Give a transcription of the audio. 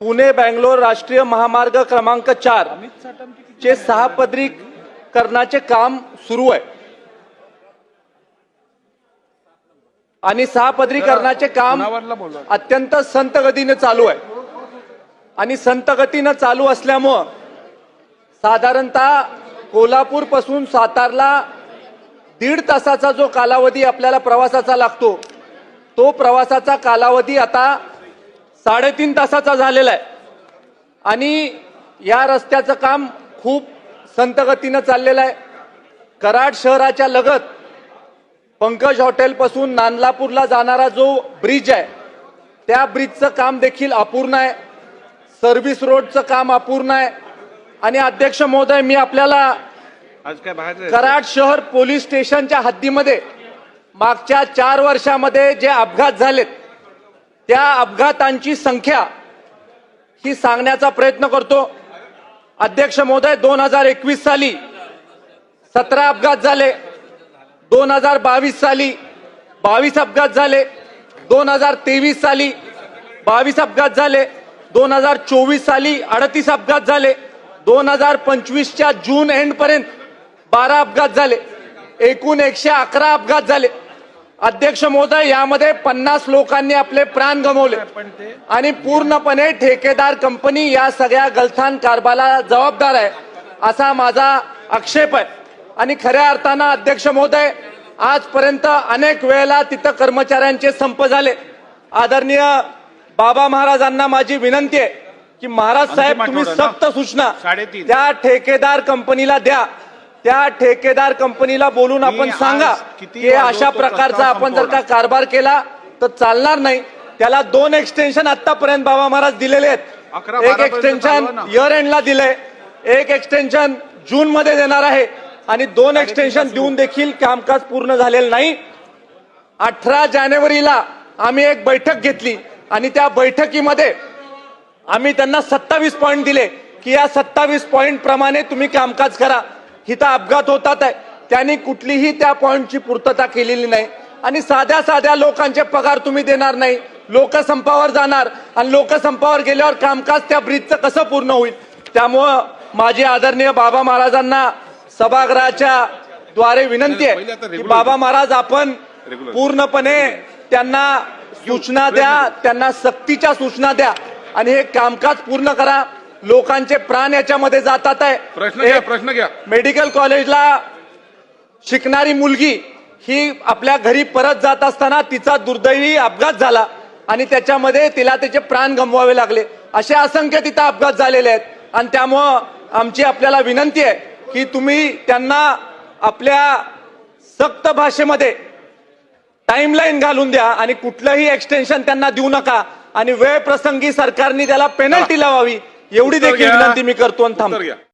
पुणे बँगलोर राष्ट्रीय महामार्ग क्रमांक चार चे सहापदरीकरणाचे काम सुरू आहे आणि सहापदरीकरणाचे काम पुनावरला बोलवा. अत्यंत संत गतीने चालू आहे आणि संत गतीनं चालू असल्यामुळं साधारणतः कोल्हापूरपासून सातारला दीड तासाचा जो कालावधी आपल्याला प्रवासाचा लागतो तो प्रवासाचा कालावधी आता साडेतीन तासाचा झालेला आहे. आणि या रस्त्याचं काम खूप संत गतीनं चाललेलं आहे. कराड शहराच्या लगत पंकज हॉटेलपासून नांदलापूरला जाणारा जो ब्रिज आहे त्या ब्रिजचं काम देखील अपूर्ण आहे. सर्व्हिस रोडचं काम अपूर्ण आहे. आणि अध्यक्ष महोदय मी आपल्याला? कराड शहर पोलीस स्टेशनच्या हद्दीमध्ये मागच्या चार वर्षामध्ये जे अपघात झालेत त्या अपघातांची संख्या ही सांगण्याचा प्रयत्न करतो. अध्यक्ष महोदय दोन हजार एकवीस साली सतरा अपघात झाले. दोन हजार बावीस साली बावीस अपघात झाले. दोन हजार तेवीस साली बावीस अपघात झाले. दोन हजार चोवीस साली अडतीस अपघात झाले. दोन हजार पंचवीसच्या जून एंड पर्यंत बारा अपघात झाले. एकूण एकशे अकरा अपघात झाले. अध्यक्ष महोदय यामध्ये पन्नास लोकांनी आपले प्राण गमावले आणि पूर्णपणे ठेकेदार कंपनी या सगळ्या गलथान कारभाराला जबाबदार आहे असा माझा आक्षेप आहे आणि खऱ्या अर्थानं अध्यक्ष महोदय आजपर्यंत अनेक वेळेला तिथं कर्मचाऱ्यांचे संप झाले आदरणीय बाबा महाराजांना माझी विनंती आहे की महाराज साहेब तुम्ही? सक्त सूचना. त्या ठेकेदार कंपनीला द्या त्या ठेकेदार कंपनीला बोलून आपण सांगा की अशा प्रकारचा आपण जर का. कारभार केला तर चालणार नाही. त्याला दोन एक्सटेन्शन आतापर्यंत बाबा महाराज दिलेले आहेत. एक एक्सटेन्शन. इयर एंडला दिलंय. एक एक्सटेन्शन जून मध्ये देणार आहे. आणि दोन एक्सटेन्शन देऊन देखील कामकाज पूर्ण झालेलं नाही. अठरा जानेवारीला आम्ही एक बैठक घेतली. आणि त्या बैठकीमध्ये आम्ही त्यांना सत्तावीस पॉईंट दिले. की या सत्तावीस पॉईंट प्रमाणे तुम्ही कामकाज करा. इथं अपघात होतात आहे. त्यांनी कुठलीही त्या पॉईंटची पूर्तता केलेली नाही. आणि साध्या साध्या लोकांचे पगार तुम्ही देणार नाही. लोकसंपावर जाणार आणि लोकसंपावर गेल्यावर कामकाज त्या ब्रिजचं कसं पूर्ण होईल? त्यामुळं माझी आदरणीय बाबा महाराजांना सभागृहाच्या द्वारे विनंती आहे की बाबा महाराज आपण. पूर्णपणे त्यांना सूचना द्या त्यांना सक्तीच्या सूचना द्या आणि हे कामकाज पूर्ण करा. लोकांचे प्राण याच्यामध्ये जातात आहे. प्रश्न घ्या प्रश्न घ्या. मेडिकल कॉलेजला शिकणारी मुलगी ही आपल्या घरी परत जात असताना तिचा दुर्दैवी अपघात झाला आणि त्याच्यामध्ये तिला त्याचे प्राण गमवावे लागले. असे असंख्य तिथं अपघात झालेले आहेत. आणि त्यामुळं आमची आपल्याला विनंती आहे की तुम्ही त्यांना आपल्या सक्त भाषेमध्ये टाइमलाईन घालून द्या आणि कुठलंही एक्सटेन्शन त्यांना देऊ नका. आणि वेळ प्रसंगी सरकारने त्याला पेनल्टी लावावी. एवढी देखील. विनंती मी करतो आणि थांबतो